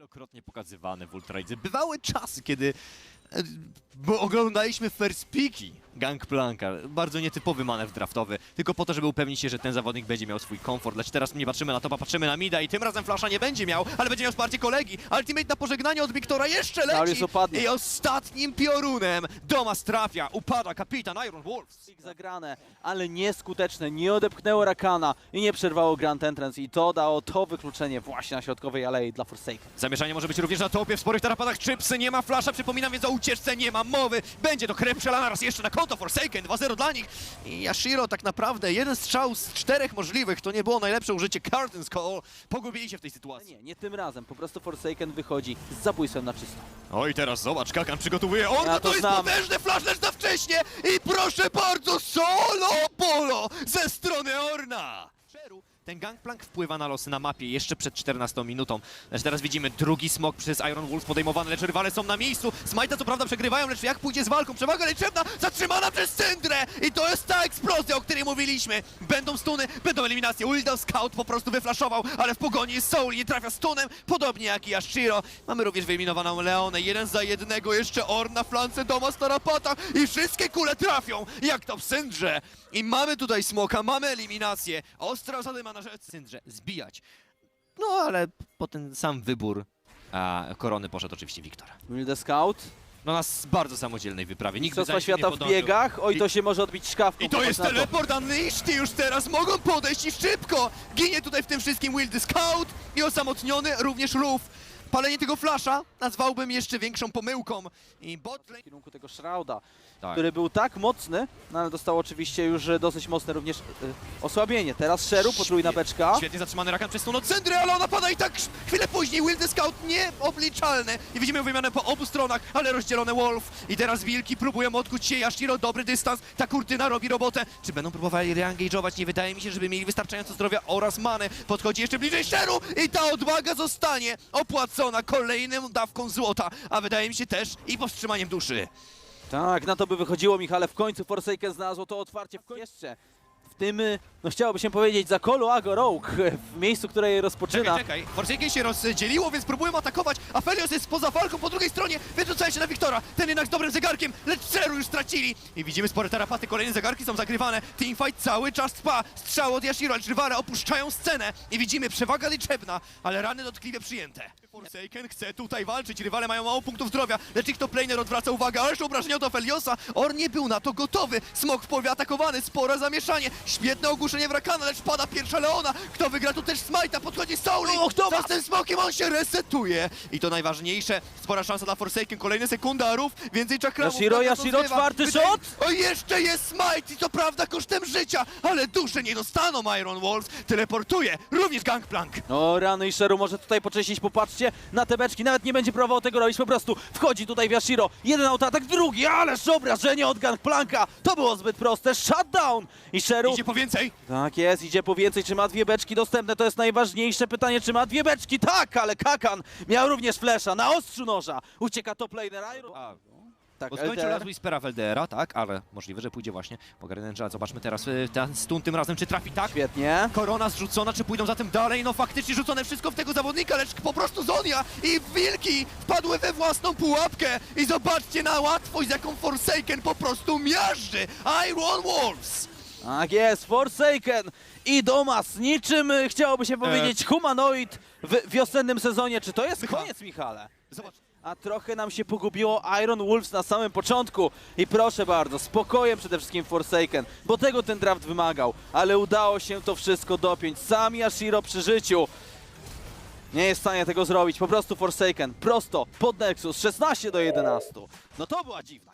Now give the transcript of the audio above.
Wielokrotnie pokazywane w Ultraidze. Bywały czasy, kiedy bo oglądaliśmy first piki Gangplanka. Bardzo nietypowy manewr draftowy, tylko po to, żeby upewnić się, że ten zawodnik będzie miał swój komfort. Lecz teraz nie patrzymy na topa, patrzymy na mida i tym razem flasza nie będzie miał, ale będzie miał wsparcie kolegi. Ultimate na pożegnanie od Wiktora jeszcze leci Darius upadnie. i ostatnim piorunem Domas trafia, upada kapitan Iron Wolves. Ich zagrane, ale nieskuteczne, nie odepchnęło Rakana i nie przerwało Grand Entrance i to dało to wykluczenie właśnie na środkowej alei dla Forsaken. Zamieszanie może być również na topie, w sporych tarapatach Chipsy, nie ma flasza, przypominam więc o ucieczce, nie ma mowy. Będzie to krew przelana raz jeszcze na konto Forsaken, 2-0 dla nich. I Yashiro tak naprawdę, jeden strzał z czterech możliwych, to nie było najlepsze użycie Curtains Call. Pogubili się w tej sytuacji. nie, nie tym razem, po prostu Forsaken wychodzi z zabójstwem na czysto. Oj, teraz zobacz, Kakan przygotowuje, on Ja to, to jest znam. potężny flash lecz za wcześnie i proszę bardzo, solo polo ze strony Orna. Ten gangplank wpływa na losy na mapie jeszcze przed 14 minutą. Lecz teraz widzimy drugi smok przez Iron Wolves podejmowany, lecz rywale są na miejscu. Smajta co prawda przegrywają, lecz jak pójdzie z walką? Przewaga liczebna zatrzymana przez Syndrę! I to jest ta eksplozja, o której mówiliśmy. Będą stuny, będą eliminacje. Wildow Scout po prostu wyflaszował, ale w pogoni jest Soul nie trafia stunem, podobnie jak i Yashiro. Mamy również wyeliminowaną Leonę, jeden za jednego, jeszcze Orn na flance Doma Starapata i wszystkie kule trafią, jak to w Syndrze. I mamy tutaj smoka, mamy eliminację. Ostra zadyma na rzecz Syndrze, zbijać. No ale po ten sam wybór a, korony poszedł oczywiście Wiktora. Wilde Scout, No na s- bardzo samodzielnej wyprawie. Nikt Mistrzostwa nim nie Świata w podążył. biegach, oj to się może odbić szkawką. I to popatrz jest na teleport Unleashed i już teraz mogą podejść i szybko! Ginie tutaj w tym wszystkim Wildy Scout i osamotniony również Roof. Palenie tego flasza nazwałbym jeszcze większą pomyłką. I bot lane... w kierunku tego Shrouda, Tak. który był tak mocny, no ale dostał oczywiście już e, dosyć mocne również e, osłabienie. Teraz Sheru, potrójna beczka. Świetnie zatrzymany Rakan przez Tuno Cendry, ale ona pada i tak chwilę później Wildy Scout nieobliczalny. I widzimy wymianę po obu stronach, ale rozdzielone Wolf. I teraz Wilki próbują odkuć się, Yashiro dobry dystans, ta kurtyna robi robotę. Czy będą próbowali reengage'ować? Nie wydaje mi się, żeby mieli wystarczająco zdrowia oraz many. Podchodzi jeszcze bliżej Sheru i ta odwaga zostanie opłacona kolejnym dawką złota, a wydaje mi się też i powstrzymaniem duszy. Tak, na to by wychodziło Michale. W końcu Forsaken znalazło to otwarcie. W końcu jeszcze w tym, y, no chciałoby się powiedzieć, za Kolo Ago Rogue, w miejscu, które je rozpoczyna. Czekaj, czekaj. Forsaken się rozdzieliło, więc próbują atakować, a Felios jest poza walką po drugiej stronie, wyrzucają się na Wiktora. Ten jednak z dobrym zegarkiem, lecz Ceru już stracili. I widzimy spore tarapaty, kolejne zegarki są zagrywane. Teamfight cały czas trwa. Strzał od Yashiro, lecz rywale opuszczają scenę. I widzimy przewaga liczebna, ale rany dotkliwie przyjęte. Forsaken chce tutaj walczyć, rywale mają mało punktów zdrowia, lecz ich to planer odwraca uwagę, ależ obrażenia od Feliosa. Or nie był na to gotowy. Smok w połowie atakowany, spore zamieszanie. Świetne ogłuszenie wrakana, lecz pada pierwsza Leona. Kto wygra tu też Smite'a, podchodzi Sauli. O, kto ma? Z tym smokiem? On się resetuje. I to najważniejsze, spora szansa dla Forsaken, kolejne sekundy Arów, więcej czakramów. Yashiro, Yashiro, czwarty Wydaje- shot! O, jeszcze jest Smite i to prawda kosztem życia, ale dusze nie dostaną Iron Wolves. Teleportuje również Gangplank. O, rany i Sheru może tutaj poczyścić, popatrzcie na te beczki, nawet nie będzie próbował tego robić, po prostu wchodzi tutaj w Yashiro, jeden autoatak, drugi, ależ obrażenie od Gangplanka, to było zbyt proste, shutdown! I Sheru, Idzie po więcej. tak jest, idzie po więcej, czy ma dwie beczki dostępne, to jest najważniejsze pytanie, czy ma dwie beczki, tak, ale Kakan miał również flesza na ostrzu noża, ucieka top laner Iron, tak, Bo skończył LDR. raz Whispera w LDR-a, tak, ale możliwe, że pójdzie właśnie po Garenenja. Zobaczmy teraz y, ten stun tym razem, czy trafi tak. świetnie, Korona zrzucona, czy pójdą zatem dalej? No faktycznie rzucone wszystko w tego zawodnika, lecz po prostu Zonia i Wilki wpadły we własną pułapkę. I zobaczcie na łatwość, z jaką Forsaken po prostu miażdży Iron Wolves. tak jest, Forsaken i Domas, niczym y, chciałoby się powiedzieć humanoid w wiosennym sezonie, czy to jest koniec Michale? Zobacz. A trochę nam się pogubiło Iron Wolves na samym początku. I proszę bardzo, spokojem przede wszystkim Forsaken, bo tego ten draft wymagał. Ale udało się to wszystko dopiąć. Sam Yashiro przy życiu nie jest w stanie tego zrobić. Po prostu Forsaken, prosto, pod Nexus, 16 do 11. No to była dziwna.